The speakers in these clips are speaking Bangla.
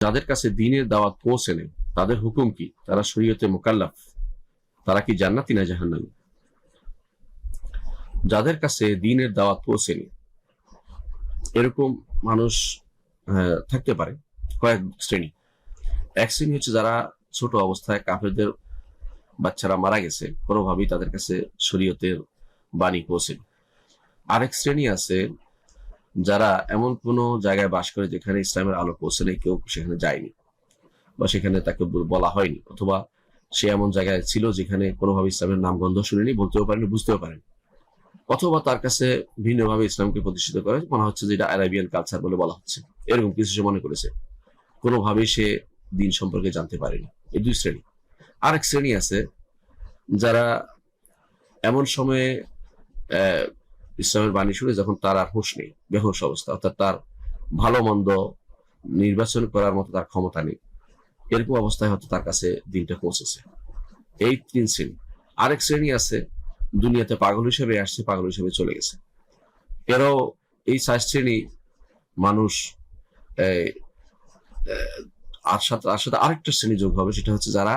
যাদের কাছে দিনের দাওয়াত পৌঁছে নেই, তাদের হুকুম কি? তারা শরীয়তে মোকাল্লাফ। তারা কি জান্নাতি না জাহান্নামী? যাদের কাছে দিনের দাওয়াত পৌঁছেনি এরকম মানুষ থাকতে পারে কয়েক শ্রেণি। এক শ্রেণি হচ্ছে যারা ছোট অবস্থায় কাফেরদের বাচ্চারা মারা গেছে, কোনোভাবেই তাদের কাছে শরীয়তের বাণী পৌঁছেনি আরেক শ্রেণি আছে যারা এমন কোনো জায়গায় বাস করে যেখানে ইসলামের আলো পৌঁছে নেই, কেউ সেখানে যায়নি বা সেখানে তাকে বলা হয়নি অথবা সে এমন জায়গায় ছিল যেখানে কোনোভাবে ইসলামের নাম গন্ধ শুনেনি, বলতেও পারেনি, বুঝতেও পারেনি। অথবা তার কাছে ভিন্নভাবে ইসলামকে প্রতিষ্ঠিত করে, মনে হচ্ছে যে এটা আরাবিয়ান কালচার বলে বলা হচ্ছে। এরকম কিছু সে মনে করেছে। কোনোভাবেই সে দিন সম্পর্কে জানতে পারেনি। এই দুই শ্রেণি। আরেক শ্রেণি আছে যারা এমন সময়ে ইসলামের বাণী শুনে যখন তার আর হুঁশ নেই, বেহুশ অবস্থা, অর্থাৎ তার ভালো মন্দ নির্বাচন করার মতো তার ক্ষমতা নেই, এরকম অবস্থায় হয়তো তার কাছে দিনটা পৌঁছেছে। এই তিন শ্রেণি। আরেক শ্রেণি আছে, দুনিয়াতে পাগল হিসেবে আসছে, পাগল হিসেবে চলে গেছে। এরাও এই চার শ্রেণি মানুষ আর সাথে আর সাথে আরেকটা শ্রেণি যোগ হবে, সেটা হচ্ছে যারা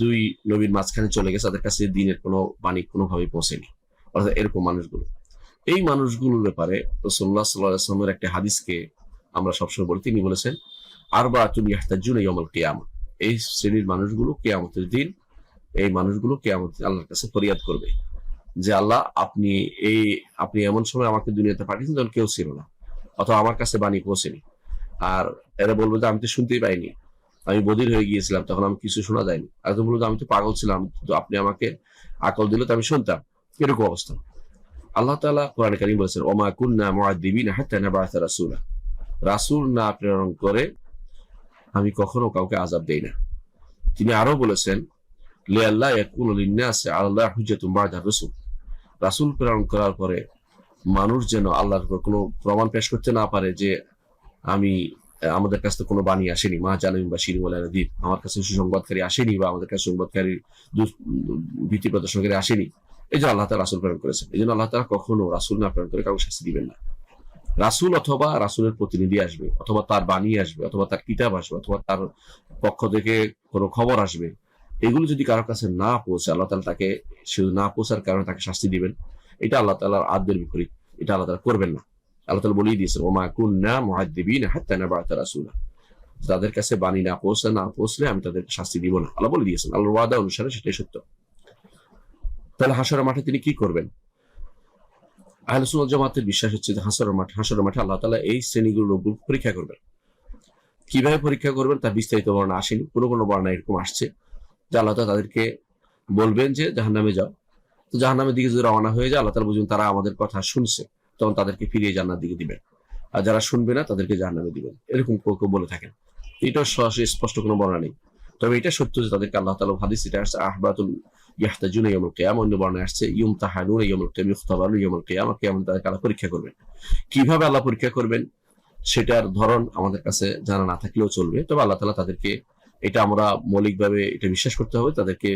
দুই নবীর মাঝখানে চলে গেছে, তাদের কাছে দিনের কোনো বাণী কোনোভাবে পৌঁছেনি। অর্থাৎ এরকম মানুষগুলো। এই মানুষগুলোর ব্যাপারে রসল্লাহ সাল্লাহামের একটা হাদিসকে আমরা সবসময় বলি, তিনি বলেছেন আরবা তুমি ইয়াহতাজুন ইয়মল কিয়ামা। এই শ্রেণির মানুষগুলো কেয়ামতের দিন, এই মানুষগুলো কেয়ামত আল্লাহর কাছে ফরিয়াদ করবে যে, আল্লাহ, আপনি এই, আপনি এমন সময় আমাকে দুনিয়াতে পাঠিয়েছেন যখন কেউ ছিল না, অথবা আমার কাছে বাণী পৌঁছেনি। আর এরা বলব যে, আমি তো শুনতেই পাইনি। আমি বধির হয়ে গিয়েছিলাম, তখন আমি কিছু শোনা যায়নি। আর তো বলব আমি তো পাগল ছিলাম, আপনি আমাকে আকল দিলে তো আমি শুনতাম। এরকম অবস্থা। আল্লাহ তাআলা কোরআন কারীম বলেছেন, ওমা কুন্না মুআদ্দিবিনা হাত্তা নাবআথা রাসূলা। রাসূল না প্রেরণ করে আমি কখনো কাউকে আযাব দেই না। তিনি আরও বলেছেন, লে আল্লাহ আল্লাহ প্রেরণ করার পরে মানুষ যেন আল্লাহর উপর কোনো প্রমাণ পেশ করতে না পারে যে আমি, আমাদের কাছে কোনো বাণী আসেনি। মা জানামি বা শিরি বলে আমার কাছে সুসংবাদকারী আসেনি বা আমাদের কাছে সংবাদকারী ভীতি প্রদর্শনকারী আসেনি। এই যে আল্লাহ রাসুল প্রেরণ করেছেন। এই জন্য আল্লাহ তালা কখনো রাসুল না প্রেরণ করে কাউকে শাস্তি দিবেন না। রাসুল অথবা রাসুলের প্রতিনিধি আসবে, অথবা তার বাণী আসবে, অথবা তার কিতাব আসবে, অথবা তার পক্ষ থেকে কোনো খবর আসবে। এগুলো যদি কারোর কাছে না পৌঁছে আল্লাহ তালা তাকে শুধু না পৌঁছার কারণে তাকে শাস্তি দিবেন। এটা আল্লাহ তালার আদ্যের বিপরীত। এটা আল্লাহ তালা করবেন না। আল্লাহ তালা বলেই দিয়েছেন ওমা কুন্না মুআদ্দিবিন হাত্তা নাবআথা রাসূলা। তাদের কাছে বাণী না পৌঁছে না পৌঁছলে আমি তাদেরকে শাস্তি দিব না। আল্লাহ বলে দিয়েছেন আল্লাহর ওয়াদা অনুসারে সেটাই সত্য। তাহলে হাসরের মাঠে তিনি কি করবেন? আহলে সুন্নাত জামাতের বিশ্বাস হচ্ছে যে হাসরের মাঠে হাসরের মাঠে আল্লাহ তাআলা এই শ্রেণীগুলো লোকগুলো পরীক্ষা করবেন। কীভাবে পরীক্ষা করবেন তার বিস্তারিত বর্ণনা আসেনি। কোনো কোনো বর্ণনা এরকম আসছে যে আল্লাহ তাদেরকে বলবেন যে জাহান্নামে যাও। তো জাহান্নামের দিকে যদি রওনা হয়ে যায়, আল্লাহ তাআলা বুঝুন তারা আমাদের কথা শুনছে। তখন তাদেরকে ফিরিয়ে জান্নার দিকে দিবেন। আর যারা শুনবে না, তাদেরকে জাহান্নামে দিবেন। এরকম কেউ কেউ বলে থাকেন। এটা সরাসরি স্পষ্ট কোনো বর্ণনা নেই। তবে এটা সত্য যে তাদেরকে আল্লাহ তাআলা হাদিস, এটা আসছে আহবাতুল ইয়াহতাজুন ইয়াউমুল কিয়ামা অন্য বর্ণনায় আসছে ইউমতাহানুন ইয়াউমুল কিয়ামা ইখতাবারুন ইয়াউমুল কিয়ামা কিয়ামত তাদেরকে আল্লাহ পরীক্ষা করবেন। কীভাবে আল্লাহ পরীক্ষা করবেন? সেটার ধরন আমাদের কাছে জানা না থাকলেও চলবে। তবে আল্লাহ তাআলা তাদেরকে এটা আমরা মৌলিকভাবে এটা বিশ্বাস করতে হবে। তাদেরকে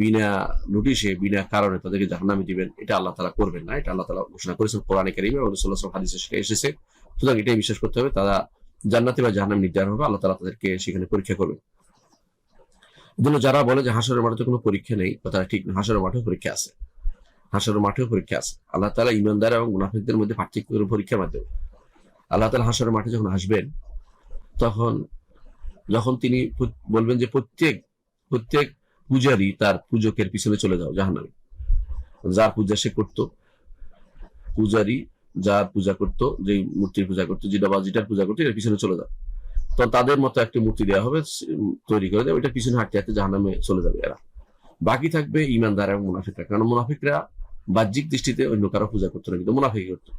বিনা নোটিশে, বিনা কারণে তাদেরকে জাহান্নামে দিবেন। এটা আল্লাহ তাআলা করবেন না। এটা আল্লাহ তাআলা ঘোষণা করেছেন কোরআনে কারিমে আলাইহি হাদিসে সেটা এসেছে। সুতরাং এটাই বিশ্বাস করতে হবে। তারা জান্নাতে বা জাহান্নাম নির্ধারণ হবে। আল্লাহ তাআলা তাদেরকে সেখানে পরীক্ষা করবেন। এজন্য যারা বলে যে হাসরের মাঠে কোনো পরীক্ষা নেই তারা ঠিক হাসরের মাঠেও পরীক্ষা আছে। হাসরের মাঠেও পরীক্ষা আছে। আল্লাহ তাআলা ইমানদার এবং মুনাফিকদের মধ্যে পার্থক্য পরীক্ষার মাধ্যমে। আল্লাহ তাআলা হাসরের মাঠে যখন আসবেন, তখন, যখন তিনি বলবেন যে প্রত্যেক প্রত্যেক পূজারী তার পূজকের পিছনে চলে যাও, জাহান্নামে। যার পূজা সে করত পূজারী যার পূজা করত যে মূর্তির পূজা করতো যেটা বা যেটার পূজা করতো, এর পিছনে চলে যাও। তো তাদের মতো একটা মূর্তি দেওয়া হবে, তৈরি করে দেবে। ওইটা পিছনে হাঁটতে হাঁটতে জাহান্নামে চলে যাবে এরা। বাকি থাকবে ইমানদার এবং মুনাফিকরা। কারণ মুনাফিকরা বাহ্যিক দৃষ্টিতে অন্য কারও পূজা করতো না, কিন্তু মুনাফিক করতো।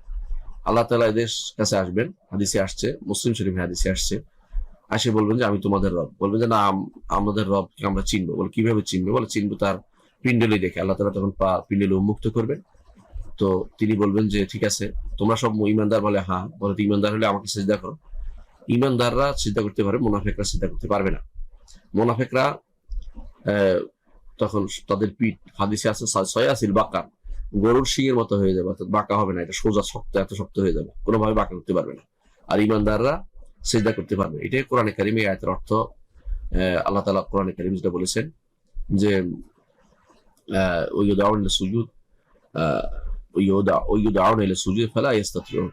আল্লাহ তালা এদের কাছে আসবেন, হাদিসে আসছে, মুসলিম শরীফ হাদিসে আসছে। আসে বলবেন যে, আমি তোমাদের রব। বলবেন যে, না, আম- আমাদের রবকে আমরা চিনবো। বলে, কীভাবে চিনবো? বলে, চিনবো তার পিন্ডলি দেখে। আল্লাহ তালা তখন পা পিন্ডলি উন্মুক্ত করবেন। তো তিনি বলবেন যে, ঠিক আছে, তোমরা সব ইমানদার বলে হ্যাঁ। বলে ইমানদার হলে আমাকে সিজদা করো। ইমানদাররা চিন্তা করতে পারে মোনাফেকরা চিন্তা করতে পারবে না মুনাফেকরা তখন তাদের পিঠ হাদিসে আছে সয়াসিল বাঁকা গরুর শিঙের মতো হয়ে যাবে অর্থাৎ বাঁকা হবে না এটা সোজা শক্ত এত শক্ত হয়ে যাবে কোনোভাবে বাঁকা করতে পারবে না আর ইমানদাররা সেজদা করতে পারবে এটাই কোরআনে কারিমে আয়াতের অর্থ আল্লাহ তালা কোরআনে কারিম যেটা বলেছেন যে আহ ওই ওইদাউন সুজুদ ওইদাউন এলে সুজুদ ফেলা ইস্তাত্রিউন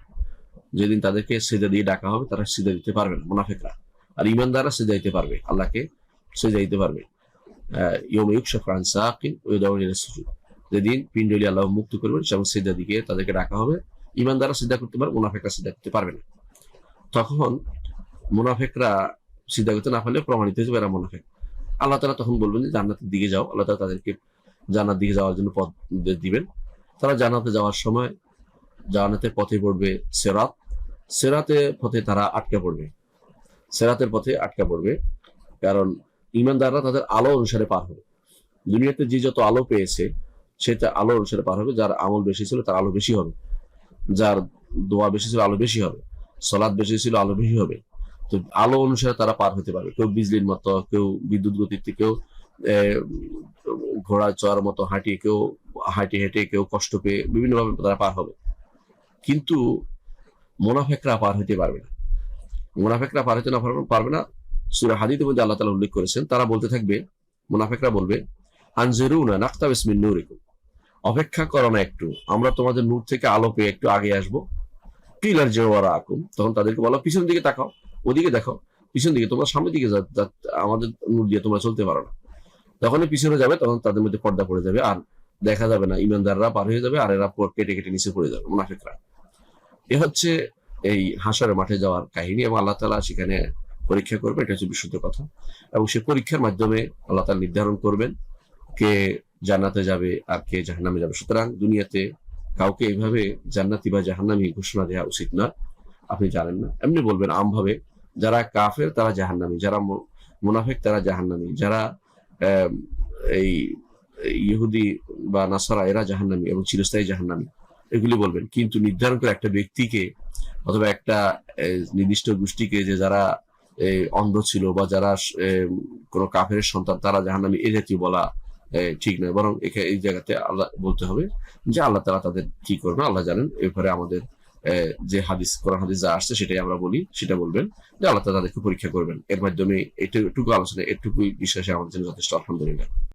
যেদিন তাদেরকে সেজা দিয়ে ডাকা হবে, তারা সেজা দিতে পারবে না, মুনাফিকরা। আর ইমানদাররা সেজা দিতে পারবে, আল্লাহকে সেজা দিতে পারবে। যেদিন পিণ্ডলি আল্লাহ মুক্ত করবেন সেমন সেজা দিকে তাদেরকে ডাকা হবে ইমানদাররা সিদ্ধা করতে পারবে, মুনাফেকরা সিদ্ধা করতে পারবে না। তখন মুনাফেকরা সিদ্ধা করতে না পারলে প্রমাণিত হয়ে যাবে এরা মুনাফেক। আল্লাহ তালা তখন বলবেন যে জান্নাতের দিকে যাও, আল্লাহ তালা তাদেরকে জান্নাত দিকে যাওয়ার জন্য পথ দিবেন। তারা জান্নাতে যাওয়ার সময় জান্নাতের পথে পড়বে সেরাত সেরাতে পথে তারা আটকে পড়বে। সেরাতের পথে আটকে পড়বে, কারণ ইমানদাররা তাদের আলো অনুসারে পার হবে। দুনিয়াতে যে যত আলো পেয়েছে, সে সেটা আলো অনুসারে পার হবে, যার আমল বেশি ছিল তার আলো বেশি হবে। যার দোয়া বেশি ছিল আলো বেশি হবে সলাদ বেশি ছিল আলো বেশি হবে। তো আলো অনুসারে তারা পার হতে পারবে। কেউ বিজলির মতো, কেউ বিদ্যুৎ গতিতে, কেউ ঘোড়া চড়ার মতো হাঁটিয়ে, কেউ হাঁটে হেঁটে, কেউ কষ্ট পেয়ে, বিভিন্নভাবে তারা পার হবে। কিন্তু মোনাফেকরা পার হতে পারবে না। মোনাফেকরা পার হতে না পারবে- না। সুরা হাদিদের মধ্যে আল্লাহ তালা উল্লেখ করেছেন, তারা বলতে থাকবে, মোনাফেকরা বলবে, আনজেরুনা নাক্তাব ইসমিন নূরিকুম। অপেক্ষা করো না একটু, আমরা তোমাদের নূর থেকে আলো পেয়ে একটু আগে আসব। পিলার যে ওরা আকুম তখন তাদেরকে বলো, পিছন দিকে তাকাও, ওদিকে দেখো, পিছন দিকে তোমরা সামনের দিকে আমাদের নূর দিয়ে তোমরা চলতে পারো না। যখনই পিছনে যাবে, তখন তাদের মধ্যে পর্দা পড়ে যাবে, আর দেখা যাবে না, ইমানদাররা পার হয়ে যাবে, আর এরা কেটে কেটে নিচে পড়ে যাবে, মুনাফিকরা। এ হচ্ছে এই হাসরের মাঠে যাওয়ার কাহিনী এবং আল্লাহ তালা সেখানে পরীক্ষা করবে, এটা হচ্ছে বিশুদ্ধ কথা। এবং সে পরীক্ষার মাধ্যমে আল্লাহ তালা নির্ধারণ করবেন কে জান্নাতে যাবে আর কে জাহান্নামে যাবে। সুতরাং দুনিয়াতে কাউকে এইভাবে জান্নাতি বা জাহান্নামি ঘোষণা দেওয়া উচিত না। আপনি জানেন না। এমনি বলবেন আমভাবে যারা কাফের তারা জাহান্নামি, যারা মুনাফেক তারা জাহান্নামি, যারা এই ইহুদি বা নাসারা এরা জাহান্নামি এবং চিরস্থায়ী জাহান্নামি। এগুলি বলবেন। কিন্তু নির্ধারণ করে একটা ব্যক্তিকে অথবা একটা নির্দিষ্ট গোষ্ঠীকে যে যারা অন্ধ ছিল বা যারা কোনো কাফের সন্তান, তারা জাহান্নামি, এ জাতীয় বলা ঠিক নয়। বরং এখা- এই জায়গাতে আল্লাহ বলতে হবে যে আল্লাহ তারা তাদের কি করবেন? আল্লাহ জানেন। এরপরে আমাদের যে হাদিস, কোরআন হাদিস যা আসছে সেটাই আমরা বলি, সেটা বলবেন যে আল্লাহ তাদেরকে পরীক্ষা করবেন। এর মাধ্যমে এটুকু আলোচনা, এটুকুই বিশ্বাসে আমাদের জন্য যথেষ্ট, আলহামদুলিল্লাহ।